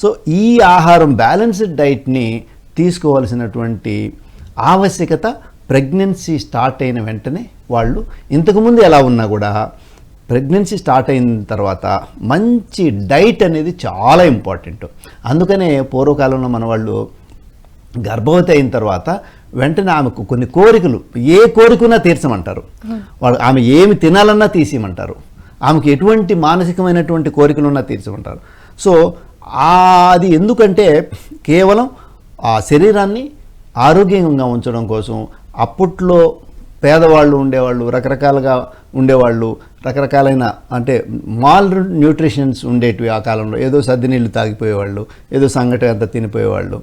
So ఈ ఆహారం balanced డైట్ని తీసుకోవాల్సినటువంటి ఆవశ్యకత ప్రెగ్నెన్సీ స్టార్ట్ అయిన వెంటనే వాళ్ళు ఇంతకుముందు ఎలా ఉన్నా కూడా ప్రెగ్నెన్సీ స్టార్ట్ అయిన తర్వాత మంచి డైట్ అనేది చాలా ఇంపార్టెంట్. అందుకనే పూర్వకాలంలో మన వాళ్ళు గర్భవతి అయిన తర్వాత వెంటనే ఆమెకు కొన్ని కోరికలు ఏ కోరికన్నా తీర్చమంటారు. వాళ్ళు ఆమె ఏమి తినాలన్నా తీసేయమంటారు. ఆమెకు ఎటువంటి మానసికమైనటువంటి కోరికలున్నా తీర్చమంటారు. సో అది ఎందుకంటే కేవలం ఆ శరీరాన్ని ఆరోగ్యంగా ఉంచడం కోసం అప్పట్లో పేదవాళ్ళు ఉండేవాళ్ళు రకరకాలుగా ఉండేవాళ్ళు రకరకాలైన అంటే మాల్ న్యూట్రిషన్స్ ఉండేటివి ఆ కాలంలో. ఏదో సద్ది నీళ్ళు తాగిపోయేవాళ్ళు ఏదో సంగటి అంతా తినిపోయేవాళ్ళు.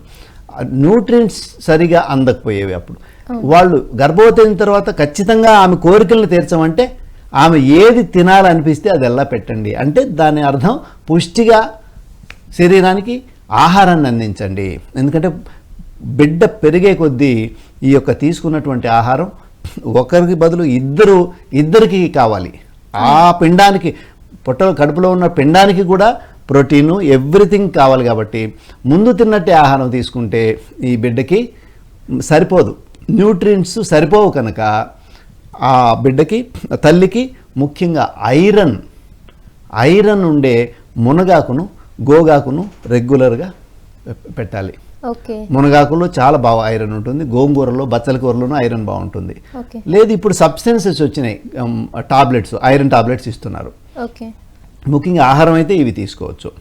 న్యూట్రియంట్స్ సరిగా అందకపోయేవి అప్పుడు. వాళ్ళు గర్భవతి అయిన తర్వాత ఖచ్చితంగా ఆమె కోరికలను తీర్చమంటే ఆమె ఏది తినాలనిపిస్తే అది ఎలా పెట్టండి. అంటే దాని అర్థం పుష్టిగా శరీరానికి ఆహారాన్ని అందించండి. ఎందుకంటే బిడ్డ పెరిగే కొద్దీ ఈ యొక్క తీసుకున్నటువంటి ఆహారం ఒకరికి బదులు ఇద్దరు ఇద్దరికి కావాలి. ఆ పిండానికి పొట్ట కడుపులో ఉన్న పిండానికి కూడా ప్రోటీను ఎవ్రీథింగ్ కావాలి కాబట్టి ముందు తిన్నట్టే ఆహారం తీసుకుంటే ఈ బిడ్డకి సరిపోదు. న్యూట్రియంట్స్ సరిపోవు కనుక ఆ బిడ్డకి తల్లికి ముఖ్యంగా ఐరన్ ఐరన్ ఉండే మునగాకును గోగాకును రెగ్యులర్గా పెట్టాలి. మునగాకులో చాలా బాగా ఐరన్ ఉంటుంది. గోంగూరలో బచ్చల కూరలోనూ ఐరన్ బాగుంటుంది. లేదు ఇప్పుడు సబ్స్టెన్సెస్ వచ్చినాయి. టాబ్లెట్స్ ఐరన్ టాబ్లెట్స్ ఇస్తున్నారు. ఓకే. ముఖ్యంగా ఆహారం అయితే ఇవి తీసుకోవచ్చు.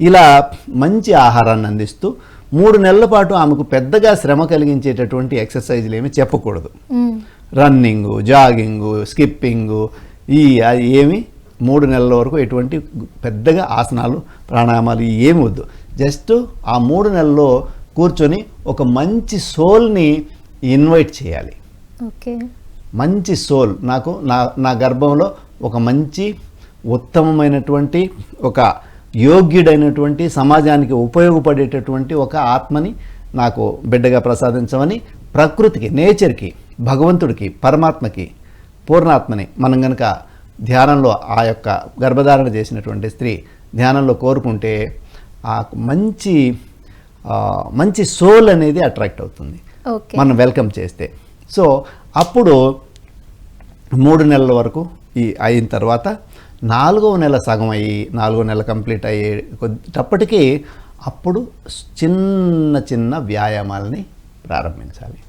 ఇలా మంచి ఆహారాన్ని అందిస్తూ మూడు నెలల పాటు ఆమెకు పెద్దగా శ్రమ కలిగించేటటువంటి ఎక్సర్సైజ్లు ఏమి చెప్పకూడదు. రన్నింగు జాగింగు స్కిప్పింగు ఈ ఏమి? మూడు నెలల వరకు ఎటువంటి పెద్దగా ఆసనాలు ప్రాణాయామాలు ఏమి వద్దు. జస్ట్ ఆ మూడు నెలల్లో కూర్చొని ఒక మంచి సోల్ని ఇన్వైట్ చేయాలి. ఓకే. మంచి సోల్ నాకు నా నా గర్భంలో ఒక మంచి ఉత్తమమైనటువంటి ఒక యోగ్యుడైనటువంటి సమాజానికి ఉపయోగపడేటటువంటి ఒక ఆత్మని నాకు బిడ్డగా ప్రసాదించమని ప్రకృతికి నేచర్కి భగవంతుడికి పరమాత్మకి పూర్ణాత్మని మనం గనక ధ్యానంలో ఆ యొక్క గర్భధారణ చేసినటువంటి స్త్రీ ధ్యానంలో కోరుకుంటే ఆ మంచి మంచి సోల్ అనేది అట్రాక్ట్ అవుతుంది. మనం వెల్కమ్ చేస్తే. సో అప్పుడు మూడు నెలల వరకు ఈ అయిన తర్వాత నాలుగవ నెల సగం అయ్యి నాలుగో నెల కంప్లీట్ అయ్యే కొద్దిటప్పటికీ అప్పుడు చిన్న చిన్న వ్యాయామాలని ప్రారంభించాలి.